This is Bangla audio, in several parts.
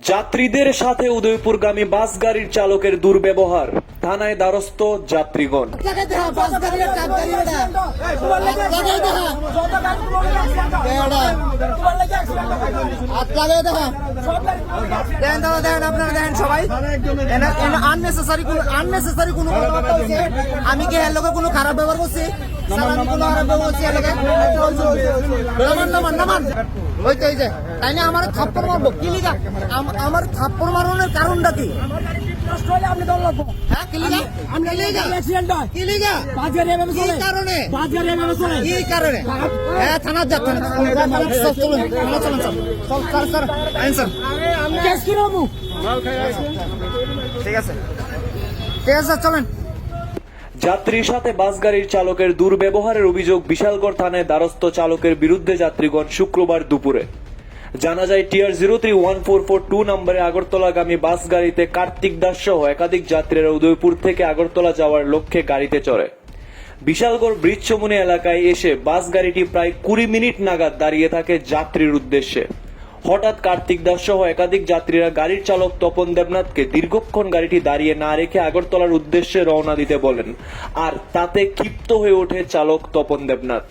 যাত্রীদের সাথে উদয়পুরগামী বাস গাড়ির চালকের দুর্ব্যবহার। থানায় দ্বারস্থ যাত্রীগণ। লাগাই দেখা বাস গাড়ি ট্রাক গাড়ি এটা লাগাই দেখা হাত লাগাই দেখা দেখেন দাদা দেখেন আপনারা দেখেন সবাই আননেসেসারি কোনো আননেসেসারি কোনো কথাবার্তা আমি কি এর লোকে কোনো খারাপ ব্যবহার করছি? কোনো খারাপ ব্যবহার করছি এর লোকে? নামান। নামান নামান। ওই তো যে তাই না আমার থাপ্পড় মারবো। কি আমার থাপ্পড় মারানোর কারণটা কি? আপনি দল লাগবো হ্যাঁ কি অ্যাক্সিডেন্ট হয়। কি এভাবে চলে। কারণে? গাড়ি এভাবে চলে। কি কারণে? হ্যাঁ থানার যা থানা থানা চল চলুন থানা চল চল স্যার স্যার আইন স্যার। কেস কি রকম? ঠিক আছে। ঠিক আছে চলেন। যাত্রীর সাথে বাস গাড়ির চালকের দুর্ব্যবহারের অভিযোগ বিশালগড় থানায় দ্বারস্থ চালকের বিরুদ্ধে যাত্রীগণ শুক্রবার দুপুরে। জানা যায়, TR zero three one four four two নম্বরে আগরতলাগামী বাস গাড়িতে কার্তিক দাস সহ একাধিক যাত্রীরা উদয়পুর থেকে আগরতলা যাওয়ার লক্ষ্যে গাড়িতে চড়ে। বিশালগড় ব্রিজ চমুনি এলাকায় এসে বাস গাড়িটি প্রায় কুড়ি মিনিট নাগাদ দাঁড়িয়ে থাকে যাত্রীর উদ্দেশ্যে। হঠাৎ কার্তিক দাস সহ একাধিক যাত্রীরা গাড়ির চালক তপন দেবনাথকে দীর্ঘক্ষণ গাড়িটি দাঁড়িয়ে না রেখে আগরতলার উদ্দেশ্যে রওনা দিতে বলেন। আর তাতে ক্ষিপ্ত হয়ে ওঠে চালক তপন দেবনাথ।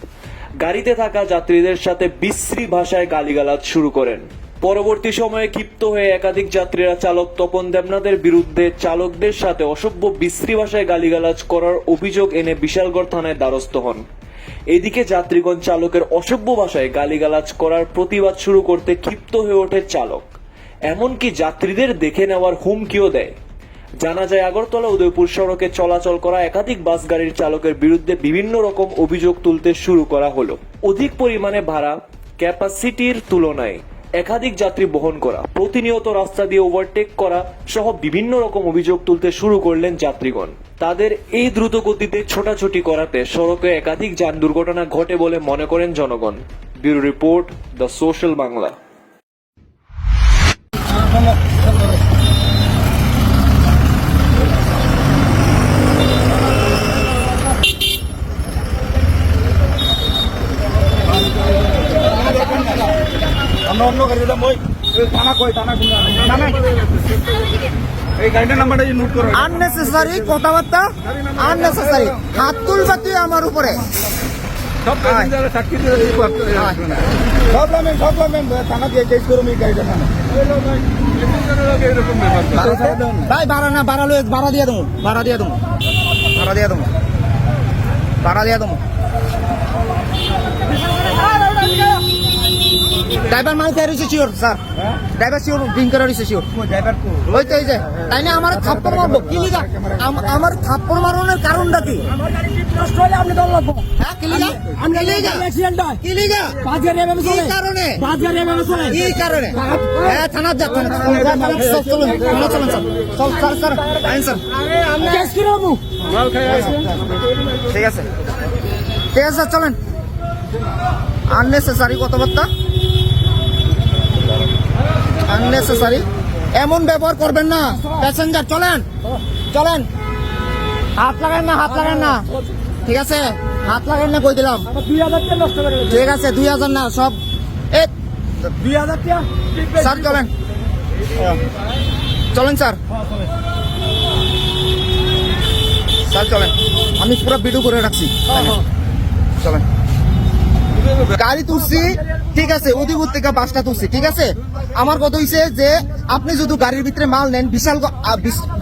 গাড়িতে থাকা যাত্রীদের সাথে বিশ্রী ভাষায় গালিগালাজ শুরু করেন। পরবর্তী সময়ে ক্ষিপ্ত হয়ে একাধিক যাত্রীরা চালক তপন দেবনাথের বিরুদ্ধে চালকদের সাথে অসভ্য বিশ্রী ভাষায় গালিগালাজ করার অভিযোগ এনে বিশালগড় থানায় দ্বারস্থ হন। এদিকে যাত্রীগণ চালকের অসভ্য ভাষায় গালিগালাজ করার প্রতিবাদ শুরু করতে ক্ষিপ্ত হয়ে ওঠে চালক। এমনকি যাত্রীদের দেখে নেওয়ার হুমকিও দেয়। জানা যায়, আগরতলা উদয়পুর সড়কে চলাচল করা একাধিক বাস গাড়ির চালকের বিরুদ্ধে বিভিন্ন রকম অভিযোগ তুলতে শুরু করা হলো। অধিক পরিমাণে ভাড়া ক্যাপাসিটির তুলনায়। একাধিক যাত্রী বহন করা, প্রতিনিয়ত রাস্তা দিয়ে ওভারটেক করা সহ বিভিন্ন রকম অভিযোগ তুলতে শুরু করলেন যাত্রীগণ। তাদের এই দ্রুত গতিতে ছোটাছুটি করাতে সড়কে একাধিক যান দুর্ঘটনা ঘটে বলে মনে করেন জনগণ। Bureau report, the social Bangla আমরা অন্য গাড়ি দিলাম ওই ওই থানা কই থানা কোন জানা এই গাড়িটার নাম্বারটা নোট করো আননেসেসারি কথাবার্তা আননেসেসারি হাত তুলবা তুই আমার উপরে। সব ভাই না ভাড়া লয়ে ভাড়া দিয়ে দেবো ভাড়া দিয়ে দেবো। ভাড়া দিয়ে দেবো। ভাড়া দিয়ে দেবো। ড্রাইভার মাল খেয়ে রয়েছে sure sir driver sure drink করে রয়েছে শিওর ওই তো। এই যে তাই না? আমার থাপ্পড় মারবো। কি লিগা? আমার থাপ্পড় মারানোর কারণটা কি? আমার গাড়ি নষ্ট হলে আপনি দল লাগবো হ্যাঁ ঠিক আছে। ঠিক আছে স্যার চলেন। আননেসেসারি কথাবার্তা। আননেসেসারি এমন ব্যবহার করবেন না। প্যাসেঞ্জার চলেন। চলেন। হাত লাগান না, হাত লাগান না। ঠিক আছে? হাত লাগান না, কই দিলাম। ঠিক আছে, দুই হাজার না, সব। দুই হাজার স্যার, চলেন। চলেন, স্যার। স্যার, চলেন। আমি পুরো ভিডিও করে রাখছি। চলেন। গাড়ি তুলছি। ঠিক আছে অধিভূত থেকে বাসটা তুলছি, ঠিক আছে? আমার কথা হইছে যে আপনি যদি গাড়ির ভিতরে মাল নেন, বিশাল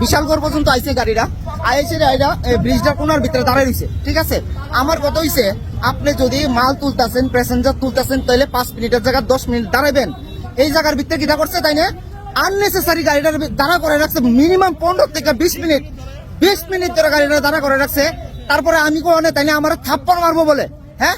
বিশালগড় পর্যন্ত আইছে গাড়িটা আইসে গাড়িটা ব্রিজটার কোনার ভিতরে দাঁড়াই রইছে, ঠিক আছে? আমার কথা হইছে, আপনি যদি মাল তুলতেছেন, প্যাসেঞ্জার তুলতেছেন তাহলে পাঁচ মিনিটের জায়গায় দশ মিনিট দাঁড়াবেন এই জায়গার ভিতরে কিটা করছে তাই না? আননেসেসারি গাড়িটার দাঁড়া করে রাখছে মিনিমাম পনেরো থেকে বিশ মিনিট। বিশ মিনিট ধরে গাড়িটা দাঁড়া করে রাখছে। তারপরে আমি কোনে তাই না আমার থাপ্পড় মারবো বলে। হ্যাঁ?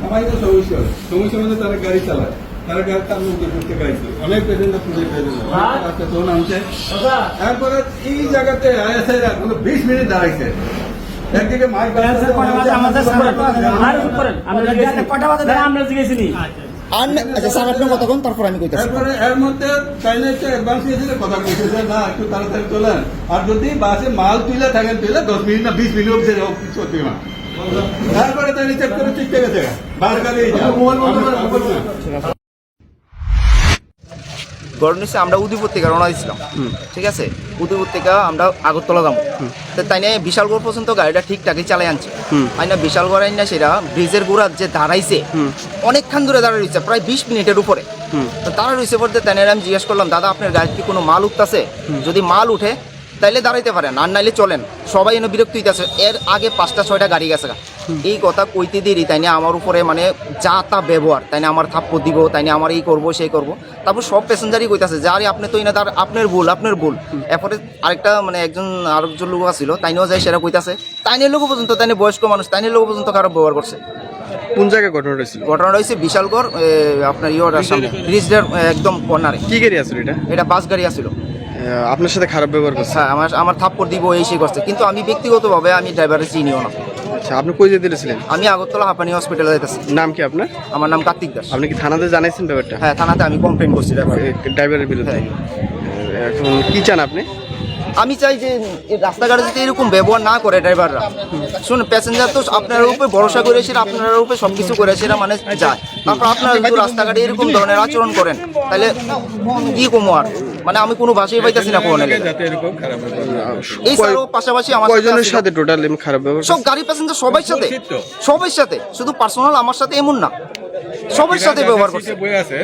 তো সমস্যা সমস্যার মধ্যে তারা গাড়ি চালায় তারা গাড়িটা আমি উদ্ধার করতে পাইছি অনেক পেশেন্ট খুঁজে পেয়েছিল আচ্ছা তো নামছে তারপরে এই জায়গাতে আয়াসে কোনো বিশ মিনিট দাঁড়াইছে একদিকে মাইক আর আমরা জিজ্ঞেস কটা বাজে আমরা জিজ্ঞেস নি আর আচ্ছা স্যার আপনি কতক্ষণ তারপর আমি কইতাছি তারপরে এর মধ্যে চাইনা একটু অ্যাডভান্স দিয়েছিল কথা বলছে যে না একটু তাড়াতাড়ি চলেন আর যদি বাসে মাল তুলে থাকেন তুলে দশ মিনিট না বিশ মিনিট অবধি না তারপরে তাই চেক করে ঠিক গেছে গাড়ি হচ্ছে আমরা উদয়পুর থেকে রওনা দিয়েছিলাম। ঠিক আছে? উদয়পুর থেকে আমরা আগরতলা যাব। তো তাই নিয়ে বিশালগড় পর্যন্ত গাড়িটা ঠিকঠাকই চালাই আনছে। তাই না বিশালগড় আইন না সেটা ব্রিজের গোড়ার যে দাঁড়াইছে অনেকক্ষণ ধরে দাঁড়া রয়েছে প্রায় বিশ মিনিটের উপরে। তো তারা রয়েছে বলতে তাই আমি জিজ্ঞেস করলাম দাদা আপনার গাড়িতে কোনো মাল উঠতেছে? যদি মাল উঠে তাইলে দাঁড়াইতে পারেন আর নাইলে চলেন। সবাই এনে বিরক্ত হইতেছে। এর আগে পাঁচটা ছয়টা গাড়ি গেছে এই কথা কইতে দেরি তাই নিয়ে আমার উপরে মানে যা তা ব্যবহার তাই আমার থাপ্পড় দিব তাই আমার এই করব সেই করব। তারপর সব প্যাসেঞ্জারই কইতাছে যে আরে আপনি তো ইনা তার আপনার ভুল আপনার ভুল। এরপরে আরেকটা মানে একজন আরেকজন লোক আছিল তাই নিয়েও যায় সেটা কইতাছে তাই নিয়ে লোক পর্যন্ত তাই বয়স্ক মানুষ তাই নিয়ে লোক পর্যন্ত খারাপ ব্যবহার করছে? কোন জায়গায় ঘটনা হয়েছিল? ঘটনাটা হয়েছে বিশালগড় আপনার ইয়োটার সামনে ব্রিজটার একদম কর্নারে কি গাড়ি আছিল এটা? এটা বাস গাড়ি আছিল। আপনার সাথে খারাপ ব্যবহার করছে? হ্যাঁ আমার আমার থাপ্পড় দিব এই সেই করছে। কিন্তু আমি ব্যক্তিগতভাবে আমি ড্রাইভারের চিনিও না। আচ্ছা আপনি কই যেতে দিয়েছিলেন? আমি আগরতলা হাঁপানি হসপিটালে যাইতেছি। নাম কি আপনার? আমার নাম কার্তিক দাস। আপনি কি থানাতে জানাইছেন ব্যাপারটা? হ্যাঁ থানাতে আমি কমপ্লেন করছি ড্রাইভারের বিরুদ্ধে। হ্যাঁ। এখন কি চান আপনি? আমি চাই যে রাস্তাঘাটে যদি এরকম ব্যবহার না করে ড্রাইভাররা শুনুন প্যাসেঞ্জার তো আপনার উপরে ভরসা করে আপনার উপরে সব কিছু করে সেটা মানে যায়। তারপর আপনারা রাস্তাঘাটে এরকম ধরনের আচরণ করেন তাহলে কি কমো আর? মানে আমি কোনো ভাষাই পাইতেছি না কোনো যাতে এরকম খারাপ না এই ছাড়াও পাশাপাশি আমার সাথে কয়জনের সাথে টোটাল খারাপ ব্যবহার সব গাড়ি প্যাসেঞ্জার সবার সাথে। সবার সাথে। শুধু পার্সোনাল আমার সাথে এমন না। সবার সাথে ব্যবহার করছে। আছে